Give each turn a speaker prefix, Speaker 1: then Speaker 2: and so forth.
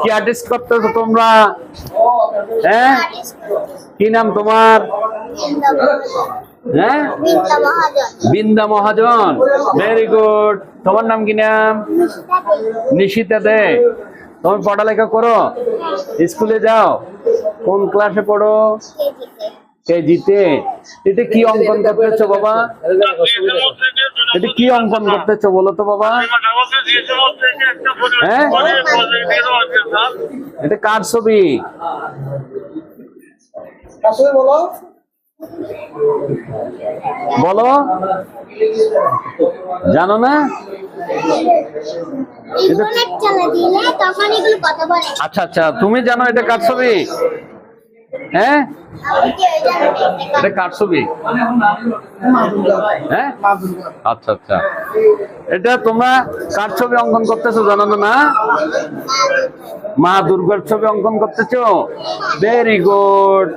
Speaker 1: কি আর্টিস্ট করতেছো তোমরা? হ্যাঁ? কি নাম তোমার? হ্যাঁ? বিন্দা মহাজন। ভেরি গুড তোমার নাম কি নাম? নিশিতা দে। তুমি পড়ালেখা করো? স্কুলে যাও। কোন ক্লাসে পড়ো? কেজিতে এটা কি অঙ্কন করতেছো বাবা? এটা কি অঙ্কন করতেছো বলো তো বাবা? হ্যাঁ? এটা কার ছবি?
Speaker 2: বলো।
Speaker 1: বলো জানো না? আচ্ছা আচ্ছা তুমি জানো এটা কার ছবি? হ্যাঁ? এটা কার ছবি? হ্যাঁ? আচ্ছা আচ্ছা। এটা তোমরা কার ছবি অঙ্কন করতেছো জানো না না? মা দুর্গার ছবি অঙ্কন করতেছো? Very good